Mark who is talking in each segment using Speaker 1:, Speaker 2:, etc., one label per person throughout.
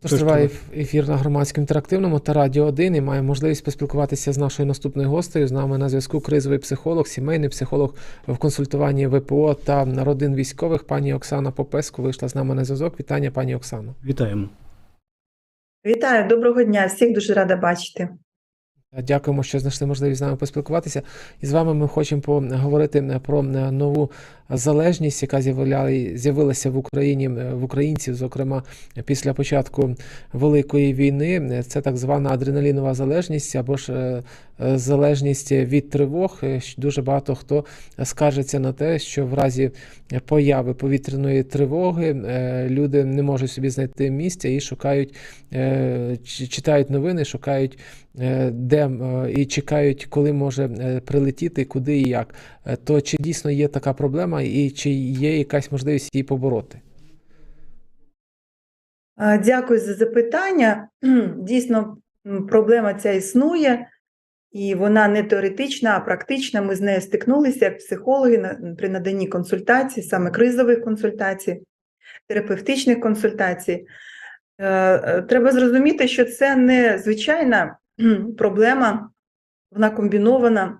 Speaker 1: Тож триває ефір на громадському інтерактивному та Радіо 1 і маємо можливість поспілкуватися з нашою наступною гостею. З нами на зв'язку кризовий психолог, сімейний психолог в консультуванні ВПО та родин військових. Пані Оксана Попеску вийшла з нами на зв'язок. Вітання, пані Оксано.
Speaker 2: Вітаємо.
Speaker 3: Вітаю, доброго дня. Всіх дуже рада бачити.
Speaker 1: Дякуємо, що знайшли можливість з нами поспілкуватися. І з вами ми хочемо поговорити про нову залежність, яка з'явилася в Україні в українців, зокрема після початку Великої війни. Це так звана адреналінова залежність або ж е, е, залежність від тривог. Е, Дуже багато хто скаржиться на те, що в разі появи повітряної тривоги е, люди не можуть собі знайти місця і шукають, е, чи- читають новини, шукають е, де е, і чекають, коли може е, прилетіти, куди і як. Е, То чи дійсно є така проблема, і чи є якась можливість її побороти?
Speaker 3: Дякую за запитання. Дійсно, проблема ця існує, і вона не теоретична, а практична. Ми з нею стикнулися як психологи при наданні консультацій, саме кризових консультацій, терапевтичних консультацій. Е, е, Треба зрозуміти, що це не звичайна проблема, вона комбінована.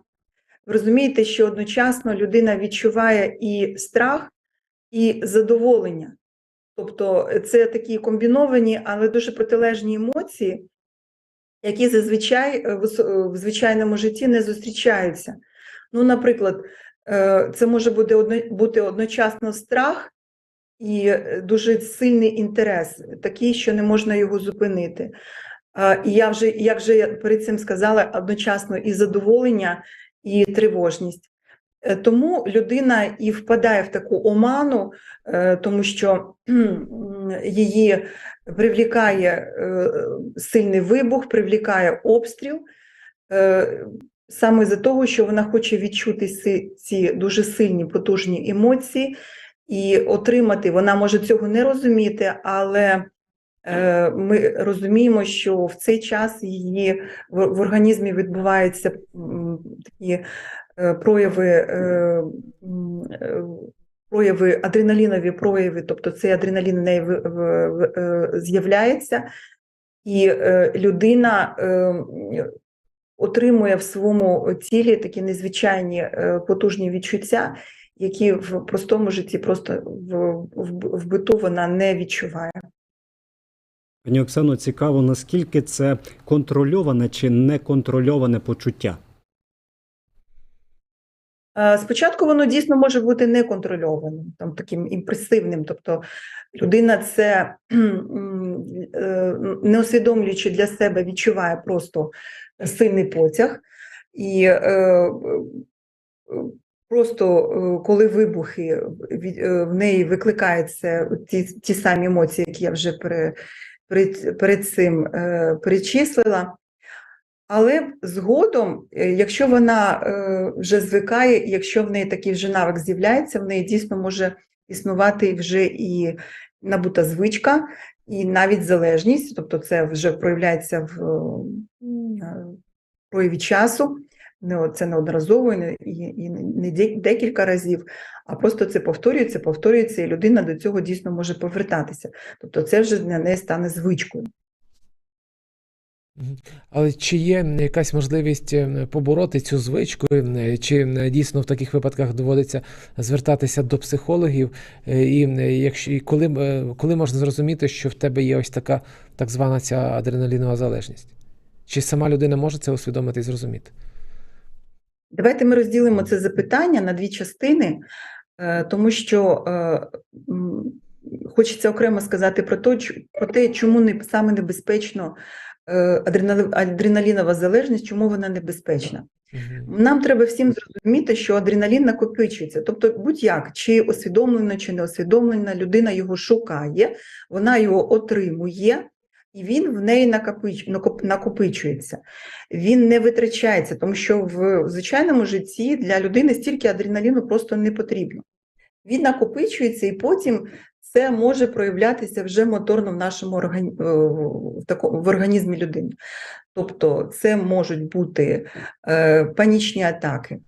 Speaker 3: Розумієте, що одночасно людина відчуває і страх, і задоволення. Тобто це такі комбіновані, але дуже протилежні емоції, які зазвичай е, е, в звичайному житті не зустрічаються. Ну, наприклад, е, це може бути одночасно страх і е, дуже сильний інтерес, такий, що не можна його зупинити. Е, І я вже, як вже перед цим сказала, одночасно і задоволення, і тривожність. Е, Тому людина і впадає в таку оману, е, тому що її привлікає е, сильний вибух, привлікає обстріл, саме за того, що вона хоче відчути ці, дуже сильні потужні емоції і отримати. Вона може цього не розуміти, але ми розуміємо, що в цей час її в, організмі відбуваються такі е, прояви, е, е, прояви, адреналінові прояви, тобто цей адреналін в неї е, з'являється, і е, людина е, отримує в своєму тілі такі незвичайні е, потужні відчуття, які в простому житті просто в, в, в биту вона не відчуває.
Speaker 2: Пані Оксано, цікаво, наскільки це контрольоване чи неконтрольоване почуття.
Speaker 3: Е, Спочатку воно дійсно може бути неконтрольованим, там таким імпресивним. Тобто людина це е, не усвідомлюючи для себе, відчуває просто сильний потяг. І е, просто коли вибухи в неї викликаються ті, ті самі емоції, які я вже пере, перед, цим е, перечислила. Але згодом, е, якщо вона е, вже звикає, якщо в неї такий вже навик з'являється, в неї дійсно може існувати вже і набута звичка, і навіть залежність, тобто це вже проявляється в прояві часу, не це неодноразово і і, не декілька разів, а просто це повторюється, повторюється, і людина до цього дійсно може повертатися. Тобто це вже для неї стане звичкою.
Speaker 1: Але чи є якась можливість е, побороти цю звичку, е, чи е, дійсно в таких випадках доводиться звертатися до психологів? Е, І якщо і коли, е, коли можна зрозуміти, що в тебе є ось така так звана ця адреналінова залежність? Чи сама людина може це усвідомити і зрозуміти?
Speaker 3: Давайте ми розділимо це запитання на дві частини, е, тому що е, хочеться окремо сказати про те, про те, чому не саме небезпечно е, адреналінова залежність, чому вона небезпечна. Нам треба всім зрозуміти, що адреналін накопичується. Тобто, будь-як, чи усвідомлено, чи не усвідомлено, людина його шукає, вона його отримує, і він в неї накопич- накоп- накопичується. Він не витрачається, тому що в звичайному житті для людини стільки адреналіну просто не потрібно. Він накопичується, і потім це може проявлятися вже моторно в нашому органі... е, в, організмі людини. Тобто, це можуть бути е, панічні атаки,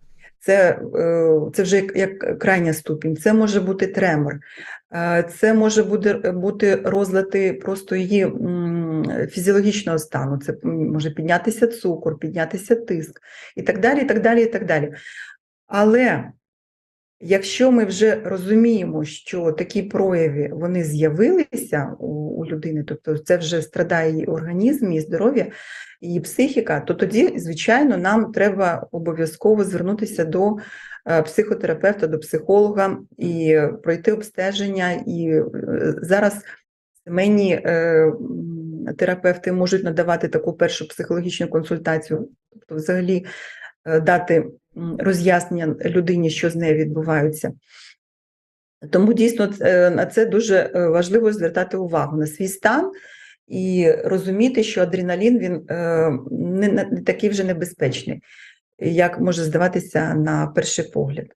Speaker 3: це, е, це вже як, крайня ступінь, це може бути тремор, це може бути, бути розлади просто її фізіологічного стану. Це може піднятися цукор, піднятися тиск і так далі, і так далі, і так далі. Але якщо ми вже розуміємо, що такі прояви вони з'явилися у, у людини, тобто це вже страдає її організм, її здоров'я, її психіка, то тоді, звичайно, нам треба обов'язково звернутися до е, психотерапевта, до психолога і пройти обстеження. І е, зараз сімейні е, м, терапевти можуть надавати таку першу психологічну консультацію, тобто взагалі е, дати роз'яснення людині, що з нею відбувається. Тому дійсно е, на це дуже е, важливо звертати увагу на свій стан і розуміти, що адреналін він не такий вже небезпечний, як може здаватися на перший погляд.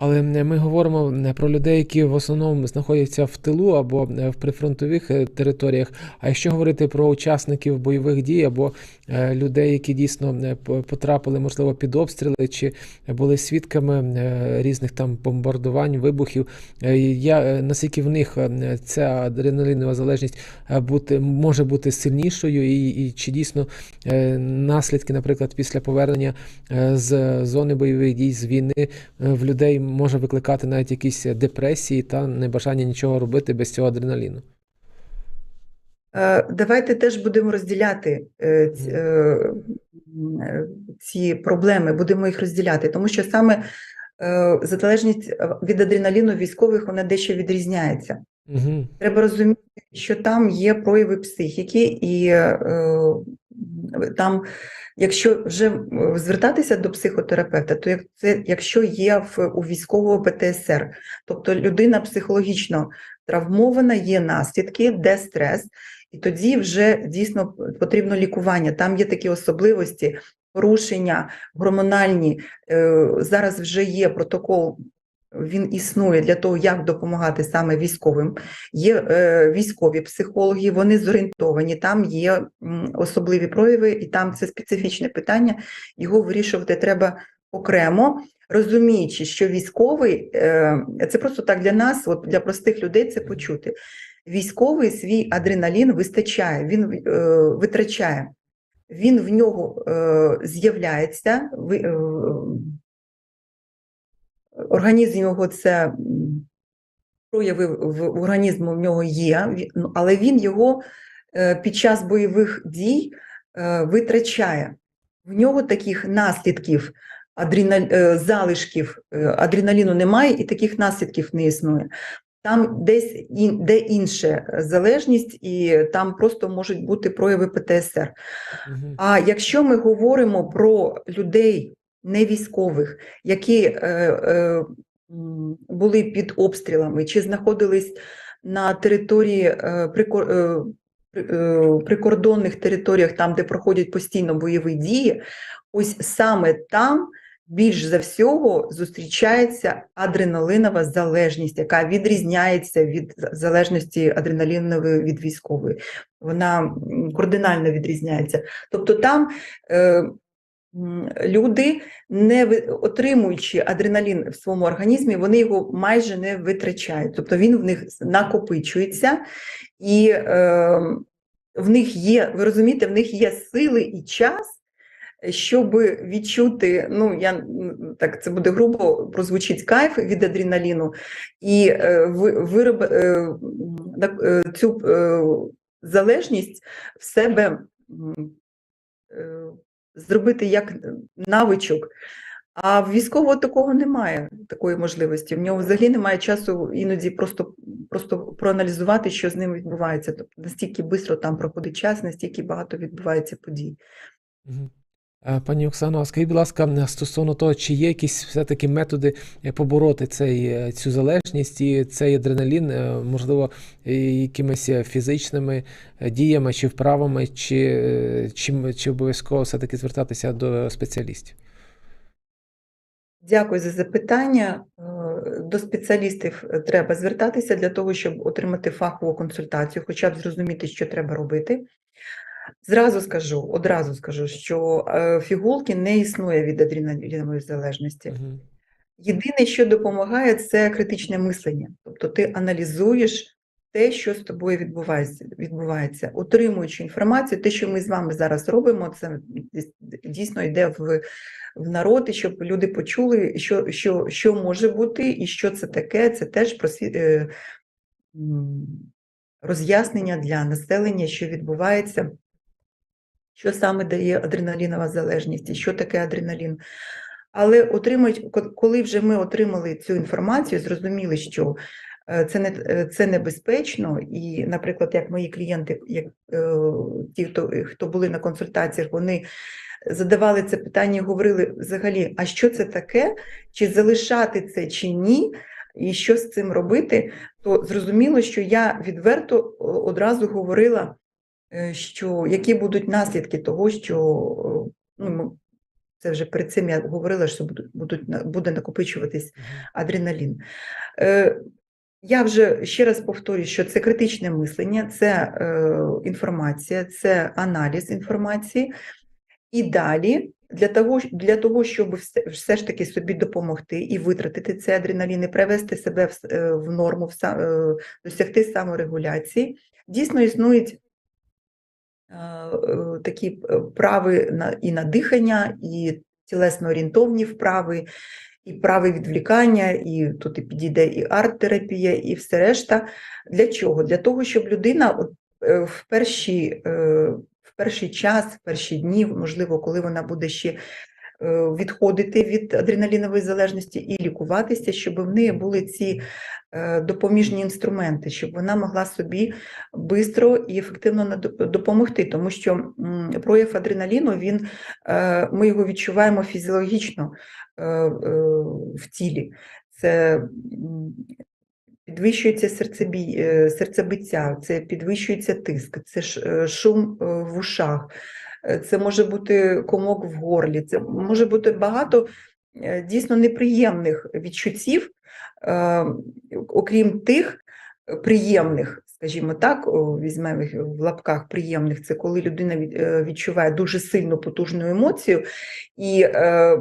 Speaker 1: Але ми говоримо про людей, які в основному знаходяться в тилу або в прифронтових е, територіях. А якщо говорити про учасників бойових дій або е, людей, які дійсно е, потрапили, можливо, під обстріли, чи були свідками різних там бомбардувань, вибухів, я наскільки в них ця адреналінова залежність бути може бути сильнішою, і, і чи дійсно наслідки, наприклад, після повернення з зони бойових дій з війни в людей може викликати навіть якісь депресії та небажання нічого робити без цього адреналіну.
Speaker 3: Е, Давайте теж будемо розділяти е, ці, е, е, проблеми, будемо їх розділяти, тому що саме е, залежність від адреналіну військових вона дещо відрізняється.
Speaker 1: Угу.
Speaker 3: Треба розуміти, що там є прояви психіки, і е, там, якщо вже е, звертатися до психотерапевта, то як це якщо є в у військового ПТСР, тобто людина психологічно травмована, є наслідки, де стрес, і тоді вже дійсно потрібно лікування. Там є такі особливості, порушення гормональні. Е, Зараз вже є протокол. Він існує для того, як допомагати саме військовим. Є е, військові психологи, вони зорієнтовані, там є особливі прояви, і там це специфічне питання. Його вирішувати треба окремо, розуміючи, що військовий е, це просто так для нас, от для простих людей, це почути. Військовий свій адреналін вистачає, він е, витрачає. Він в нього е, з'являється, е, організм його це прояви в організму в нього є, ну, але він його е, під час бойових дій е, витрачає. В нього таких наслідків адреналь, е, залишків адреналіну немає, і таких наслідків не існує. Там десь ін, де інша залежність, і там просто можуть бути прояви ПТСР.
Speaker 1: Угу.
Speaker 3: А якщо ми говоримо про людей не військових, які е, е, були під обстрілами чи знаходились на території е, прикор, е, е, прикордонних територіях, там, де проходять постійно бойові дії, ось саме там більш за всього зустрічається адреналинова залежність, яка відрізняється від залежності адреналінової від військової. Вона кардинально відрізняється. Тобто там е, люди, не отримуючи адреналін в своєму організмі, вони його майже не витрачають. Тобто він в них накопичується, і е, в них є, ви розумієте, в них є сили і час. Щоб відчути, ну я так це буде грубо, прозвучить кайф від адреналіну, і е, вироб, е, е, цю е, залежність в себе е, зробити як навичок. А в військового такого немає, такої можливості. В нього взагалі немає часу іноді просто, просто проаналізувати, що з ним відбувається. Тобто настільки швидко там проходить час, настільки багато відбувається подій.
Speaker 1: Мгм. Е, Пані Оксано, а скажіть, будь ласка, стосовно того, чи є якісь все-таки методи е, побороти цей, е, цю залежність і цей адреналін, можливо, якимись фізичними діями чи вправами, чи, чи, чи обов'язково все-таки звертатися до спеціалістів?
Speaker 3: Дякую за запитання. До спеціалістів треба звертатися для того, щоб отримати фахову консультацію, хоча б зрозуміти, що треба робити. Зразу скажу, одразу скажу, що е, фігулки не існує від адреналінової залежності. Єдине, що допомагає, це критичне мислення. Тобто ти аналізуєш те, що з тобою відбувається, відбувається. Отримуючи інформацію, те, що ми з вами зараз робимо, це дійсно йде в, в народ, і щоб люди почули, що, що, що може бути, і що це таке. Це теж просвіт, е, роз'яснення для населення, що відбувається, що саме дає адреналінова залежність, і що таке адреналін. Але отримують, ко- коли вже ми отримали цю інформацію, зрозуміли, що е, це не е, це небезпечно, і, наприклад, як мої клієнти, як е, ті, хто, хто були на консультаціях, вони задавали це питання говорили взагалі, а що це таке, чи залишати це чи ні, і що з цим робити, то зрозуміло, що я відверто одразу говорила, що які будуть наслідки того, що е, ну, це вже перед цим я говорила, що будуть, буде накопичуватись адреналін. Е, я вже ще раз повторюю, що це критичне мислення, це е, інформація, це аналіз інформації. І далі для того, для того щоб все, все ж таки собі допомогти і витратити цей адреналін, і привести себе в, е, в норму, в, е, досягти саморегуляції, дійсно існують е, е, такі е, вправи і на дихання, і тілесно-орієнтовні вправи, і вправи відвлікання, і тут і підійде і арт-терапія, і все решта. Для чого? Для того, щоб людина е, в, перші, е, в перший час, в перші дні, можливо, коли вона буде ще е, відходити від адреналінової залежності і лікуватися, щоб в неї були ці е, допоміжні інструменти, щоб вона могла собі швидко і ефективно допомогти, тому що прояв адреналіну, він, е, ми його відчуваємо фізіологічно е, е, в тілі. Це підвищується серцебій, е, серцебиття, це підвищується тиск, це е, шум е, в ушах, е, це може бути комок в горлі, це може бути багато е, дійсно неприємних відчуттів, е, окрім тих е, приємних, скажімо так, візьмемо їх в лапках приємних, це коли людина від- е, відчуває дуже сильну потужну емоцію і е,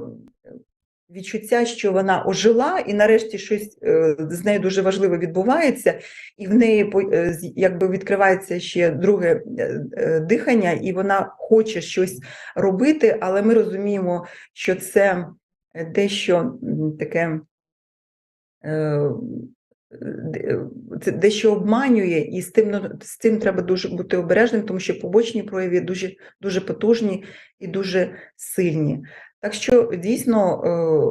Speaker 3: відчуття, що вона ожила, і нарешті щось е, з нею дуже важливе відбувається, і в неї е, якби відкривається ще друге е, дихання, і вона хоче щось робити, але ми розуміємо, що це дещо таке. це дещо обманює, і з тим, ну, з цим треба дуже бути обережним, тому що побочні прояви дуже, дуже потужні і дуже сильні. Так що дійсно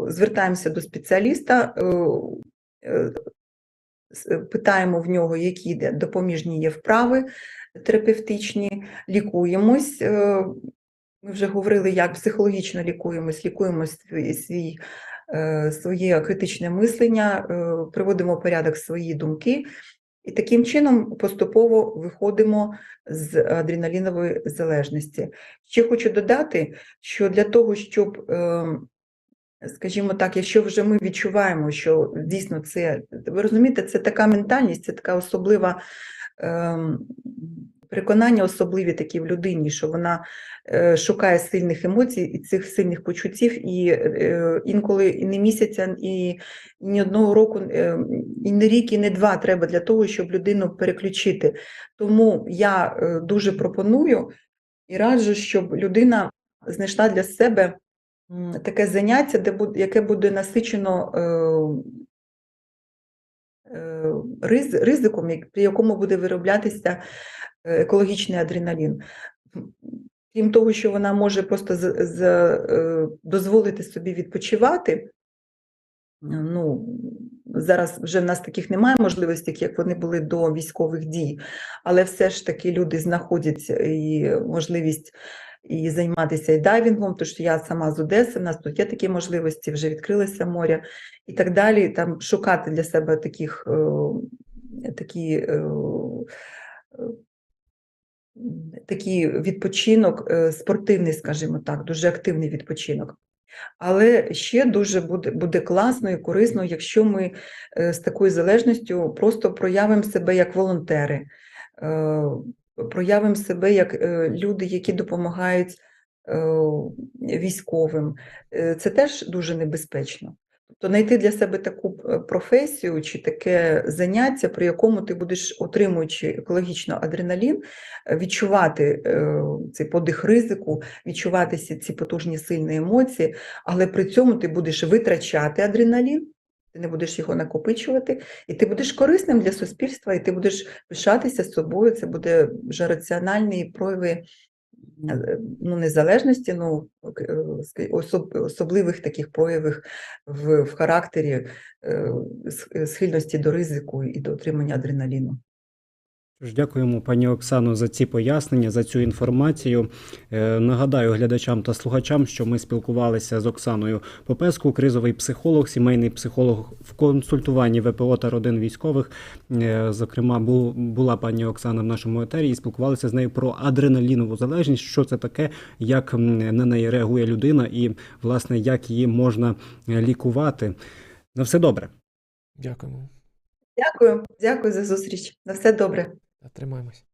Speaker 3: е, звертаємося до спеціаліста, е, е, питаємо в нього, які допоміжні є вправи терапевтичні, лікуємось. Ми вже говорили, як психологічно лікуємось, лікуємо свій, своє критичне мислення, приводимо порядок свої думки, і таким чином поступово виходимо з адреналінової залежності. Ще хочу додати, що для того, щоб, е, скажімо так, якщо вже ми відчуваємо, що дійсно це, ви розумієте, це така ментальність, це така особлива. Переконання особливі такі в людині, що вона е, шукає сильних емоцій і цих сильних почуттів, і е, інколи і не місяця, і, ні одного року, е, і не рік, і не два треба для того, щоб людину переключити. Тому я дуже пропоную і раджу, щоб людина знайшла для себе таке заняття, де яке буде насичено ризиком, при якому буде вироблятися екологічний адреналін. Крім того, що вона може просто з, з, е, дозволити собі відпочивати, ну, зараз вже в нас таких немає можливостей, як вони були до військових дій, але все ж таки люди знаходять і можливість і займатися і дайвінгом, що я сама з Одеси, в нас тут є такі можливості, вже відкрилося море і так далі. Там шукати для себе таких е, такі. Такий відпочинок е, спортивний, скажімо так, дуже активний відпочинок. Але ще дуже буде, буде класно і корисно, якщо ми е, з такою залежністю просто проявимо себе як волонтери, е, проявимо себе як люди, які допомагають військовим. Це теж дуже небезпечно. Тобто знайти для себе таку е, професію чи таке заняття, при якому ти будеш, отримуючи екологічно адреналін, е, відчувати е, цей подих ризику, відчувати ці- потужні сильні емоції, але при цьому ти будеш витрачати адреналін, ти не будеш його накопичувати, і ти будеш корисним для суспільства, і ти будеш пишатися собою. Це буде вже раціональні прояви ну, незалежності, ну, е, особ- особливих таких проявів в, в характері е, схильності до ризику і до отримання адреналіну.
Speaker 2: Тож дякуємо пані Оксано за ці пояснення, за цю інформацію. Е, Нагадаю глядачам та слухачам, що ми спілкувалися з Оксаною Попеску, кризовий психолог, сімейний психолог в консультуванні ВПО та родин військових. Е, Зокрема, бу- була пані Оксана в нашому етері і спілкувалися з нею про адреналінову залежність, що це таке, як на неї реагує людина, і власне як її можна е, лікувати. На все добре.
Speaker 1: Дякуємо.
Speaker 3: Дякую, дякую за зустріч. На все добре.
Speaker 1: Тримаємось.